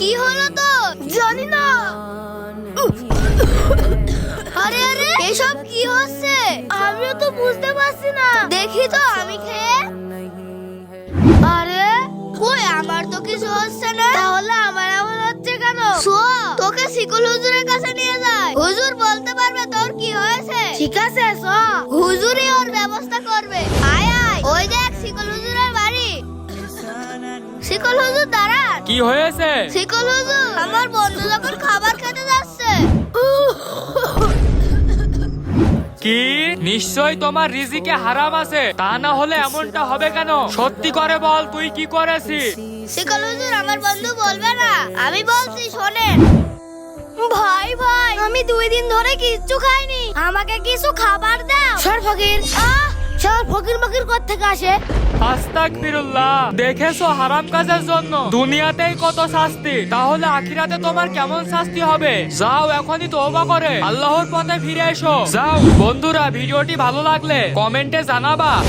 কি হলো তো? জানি না আরে আরে, এসব কি হচ্ছে? আমিও তো বুঝতে পারছি না। দেখি তো আমি খেয়ে। আরে, কই? আমার তো কিছু হচ্ছে না। তাহলে শিকুল হুজুর দাঁড়ান। কি হয়েছে? শিকুল হুজুর আমার বন্ধু যখন খাবার খেতে যাচ্ছে। কি? নিশ্চয় তোমার রিজিকে হারাম আছে। তা না হলে এমনটা হবে কেন? সত্যি করে বল তুই কি করেছিস? শিকল হুজুর আমার বন্ধু বলবে না। আমি বলছি শোনেন। ভাই ভাই আমি দুই দিন ধরে কিচ্ছু খাইনি। আমাকে কিছু খাবার দাও। সর ফকির। আহ! সর ফকির মকির থেকে আসে? আস্তাগফিরুল্লাহ। দেখেছ হারাম কাজের জন্য? দুনিয়াতেই কত শাস্তি। তাহলে আখিরাতে তোমার কেমন শাস্তি হবে? যাও, এখনই তওবা করে। আল্লাহর পথে ফিরে এসো। যাও, বন্ধুরা, ভিডিওটি ভালো লাগলে কমেন্টে জানাবা।